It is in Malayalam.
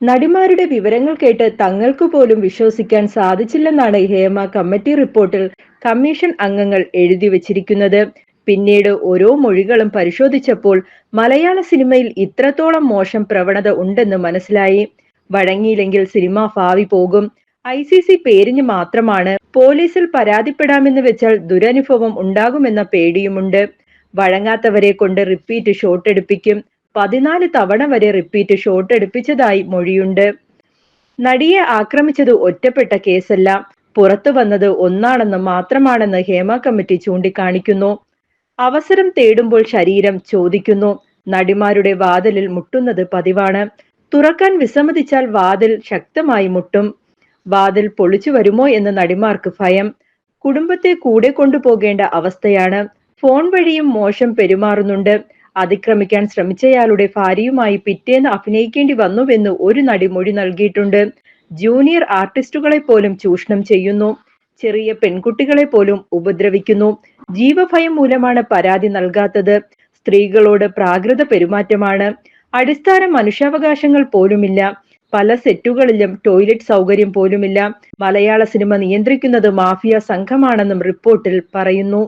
നടിമാരുടെ വിവരങ്ങൾ കേട്ട് തങ്ങൾക്ക് പോലും വിശ്വസിക്കാൻ സാധിച്ചില്ലെന്നാണ് ഹേമ കമ്മിറ്റി റിപ്പോർട്ടിൽ കമ്മീഷൻ അംഗങ്ങൾ എഴുതി വച്ചിരിക്കുന്നത്. പിന്നീട് ഓരോ മൊഴികളും പരിശോധിച്ചപ്പോൾ മലയാള സിനിമയിൽ ഇത്രത്തോളം മോശം പ്രവണത ഉണ്ടെന്ന് മനസ്സിലായി. വഴങ്ങിയില്ലെങ്കിൽ സിനിമ ഭാവി പോകും. ഐ സി സി പേരിന് മാത്രമാണ് പോലീസിൽ പരാതിപ്പെടാമെന്ന് വെച്ചാൽ ദുരനുഭവം ഉണ്ടാകുമെന്ന പേടിയുമുണ്ട്. വഴങ്ങാത്തവരെ കൊണ്ട് റിപ്പീറ്റ് ഷോട്ട് എടുപ്പിക്കും പതിനാല് തവണ വരെ റിപ്പീറ്റ് ഷോട്ട് എടുപ്പിച്ചതായി മൊഴിയുണ്ട്. നടിയെ ആക്രമിച്ചത് ഒറ്റപ്പെട്ട കേസല്ല. പുറത്തു വന്നത് ഒന്നാണെന്ന് മാത്രമാണെന്ന് ഹേമ കമ്മിറ്റി ചൂണ്ടിക്കാണിക്കുന്നു. അവസരം തേടുമ്പോൾ ശരീരം ചോദിക്കുന്നു. നടിമാരുടെ വാതിലിൽ മുട്ടുന്നത് പതിവാണ്. തുറക്കാൻ വിസമ്മതിച്ചാൽ വാതിൽ ശക്തമായി മുട്ടും. വാതിൽ പൊളിച്ചു വരുമോ എന്ന് നടിമാർക്ക് ഭയം. കുടുംബത്തെ കൂടെ കൊണ്ടുപോകേണ്ട അവസ്ഥയാണ്. ഫോൺ വഴിയും മോശം പെരുമാറുന്നുണ്ട്. അതിക്രമിക്കാൻ ശ്രമിച്ചയാളുടെ ഭാര്യയുമായി പിറ്റേന്ന് അഭിനയിക്കേണ്ടി വന്നുവെന്ന് ഒരു നടി മൊഴി നൽകിയിട്ടുണ്ട്. ജൂനിയർ ആർട്ടിസ്റ്റുകളെ പോലും ചൂഷണം ചെയ്യുന്നു. ചെറിയ പെൺകുട്ടികളെ പോലും ഉപദ്രവിക്കുന്നു. ജീവഭയം മൂലമാണ് പരാതി നൽകാത്തത്. സ്ത്രീകളോട് പ്രാകൃത പെരുമാറ്റമാണ്. അടിസ്ഥാന മനുഷ്യാവകാശങ്ങൾ പോലുമില്ല. പല സെറ്റുകളിലും ടോയ്ലറ്റ് സൗകര്യം പോലുമില്ല. മലയാള സിനിമ നിയന്ത്രിക്കുന്നത് മാഫിയ സംഘമാണെന്നും റിപ്പോർട്ടിൽ പറയുന്നു.